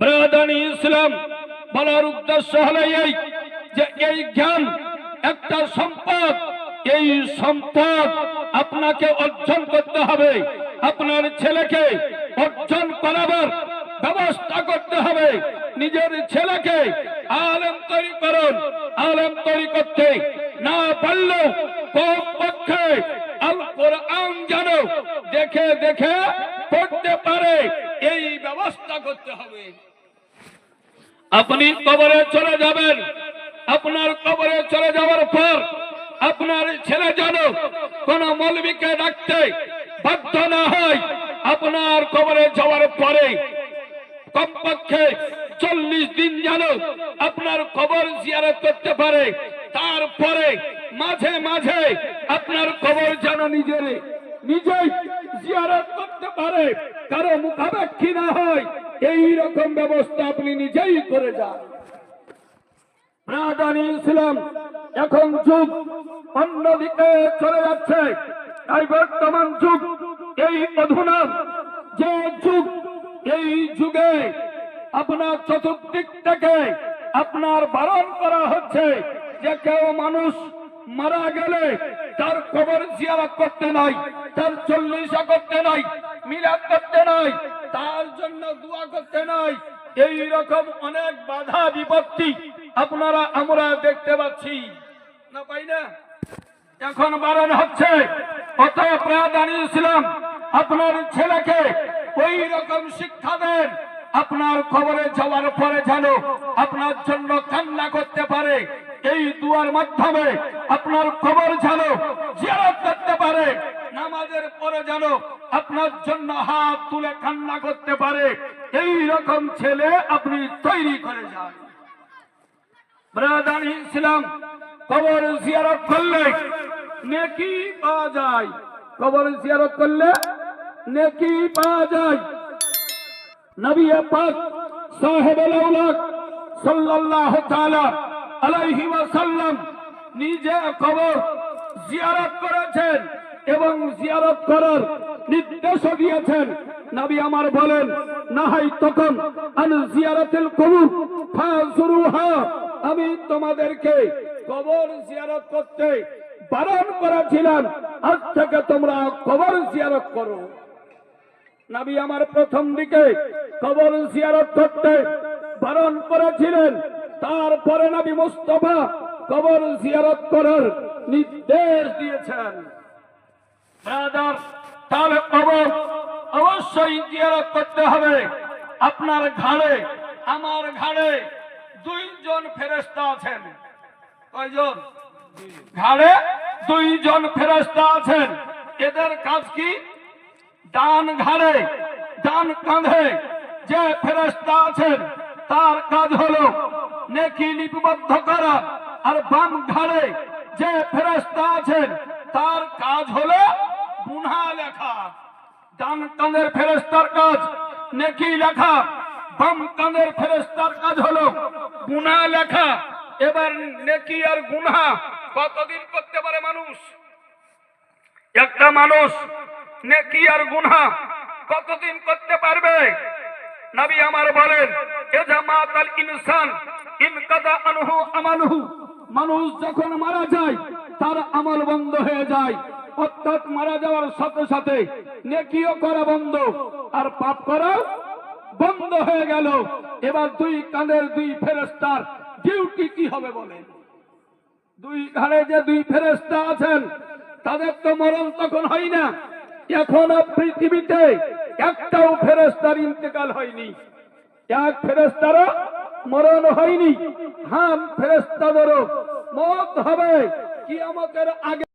ব্রাদানি ইসলাম, বলার উদ্দেশ্য হলো এই যে এই জ্ঞান, একটা সম্পদ, এই সম্পদ আপনাকে অর্জন করতে হবে। আপনার ছেলেকে অর্জন করাবার ব্যবস্থা করতে হবে। নিজের ছেলেকে আলেম তৈরি করুন, আলেম তৈরি করতে না পারলেও কম আল কোরআন যেন দেখে দেখে পড়তে পারে, এই ব্যবস্থা করতে হবে। আপনি কবরে চলে যাবেন। আপনার কবরে চলে যাওয়ার পর আপনার ছেলে যেন কোন মৌলবীকে ডাকতে বাধ্য না হয়, আপনার কবরে যাওয়ার পরে কমপক্ষে চল্লিশ দিন যেন আপনার কবর জিয়ারত করতে পারে। তারপরে মাঝে মাঝে আপনার কবর যেন নিজের, নিজেই জিয়ারত করতে পারে, কারও মুখাপেক্ষী না হয় এই রকম ব্যবস্থা আপনি নিজেই করে যান। এখন যুগ অন্যদিকে চলে যাচ্ছে, তাই বর্তমান যুগ এই যে যুগ এই যুগে আপনার চতুর্দিক থেকে আপনার বারণ করা হচ্ছে, যে কেউ মানুষ মারা গেলে তার কবর জিয়ারত করতে নাই, তার চল্লিশা করতে নাই, মিলাদ করতে নাই, তার জন্য দোয়া করতে নাই। এই রকম অনেক বাধা বিপত্তি আপনারা, আমরা দেখতে পাচ্ছি। না পাই না? এখন বারণ হচ্ছে। প্রাধান্য ইসলাম আপনার ছেলেকে ওই রকম শিক্ষা দেন। আপনার খবরে যাওয়ার পরে যেন আপনার জন্য কান্না করতে পারে। এই দুয়ার মাধ্যমে আপনার খবর যেন জিয়ারত করতে পারে, নামাজের পরে যেন আপনার জন্য হাত তুলে কান্না করতে পারে, এই রকম ছেলে আপনি তৈরি করে যান। ব্রাদান ইসলাম, কবর জিয়ারত করলে নেকি পাওয়া যায়। কবর জিয়ারত করলে নেকি পাওয়া যায়। নবী পাক সাহেব সাল্লাল্লাহু তাআলা আলাইহি ওয়াসাল্লাম নিজে কবর জিয়ারত করেছেন এবং জিয়ারত করার নির্দেশ দিয়েছেন। নবী আমার বলেন, নাহাই তখন আন জিয়ারাতিল কবুর ফাজুরুহা আমি তোমাদেরকে কবর জিয়ারত করতে বারণ করেছিলাম। আজ থেকে তোমরা কবর জিয়ারত করো। নবী আমার প্রথম দিকে কবর জিয়ারত করতে বারণ করেছিলেন। তারপরে নবী মুস্তফা কবর জিয়ারত করার নির্দেশ দিয়েছেন। তাহলে কবর অবশ্যই জিয়ারত করতে হবে। আপনার ঘাড়ে, আমার ঘাড়ে দুইজন ফেরেস্তা আছেন। কয়জন? ঘাড়ে দুইজন ফেরেস্তা আছেন। এদের কাজ কি? ডান ঘাড়ে, ডান কাঁধে যে ফেরেস্তা আছেন, তার কাজ হলো নেকি লিপিবদ্ধ করা আর বাম ঘাড়ে যে ফেরেস্তা আছেন, তার কাজ হলো গুনহা লেখা। ডান কাঁধের ফেরেস্তার কাজ নেকি লেখা, বাম কাঁধের ফেরেস্তার কাজ হলো গুনাহ লেখা। এবার নেকি আর গুনহা কতদিন করতে পারে মানুষ? একটা মানুষ নেকি আর গুনহা কতদিন করতে পারবে? নবী আমার বলেন এজামাতাল ইনসান মানুষ যখন মারা যায়, তার আমল বন্ধ হয়ে যায়। অর্থাৎ মারা যাওয়ার সাথে সাথে নেকিও করা বন্ধ, আর পাপ করা বন্ধ হয়ে গেল। এবার দুই কানের দুই ফেরেস্তার ডিউটি কি হবে বলেন? দুই ঘাড়ে যে দুই ফেরেস্তা আছেন, তাদের তো মরণ তখন হয় না। এখনও পৃথিবীতে একটাও ফেরেস্তার ইন্তেকাল হয়নি। এক ফেরেস্তারও মরণ হয়নি। হাম ফেরেস্তাদেরও মত হবে। কি আমাদের আগে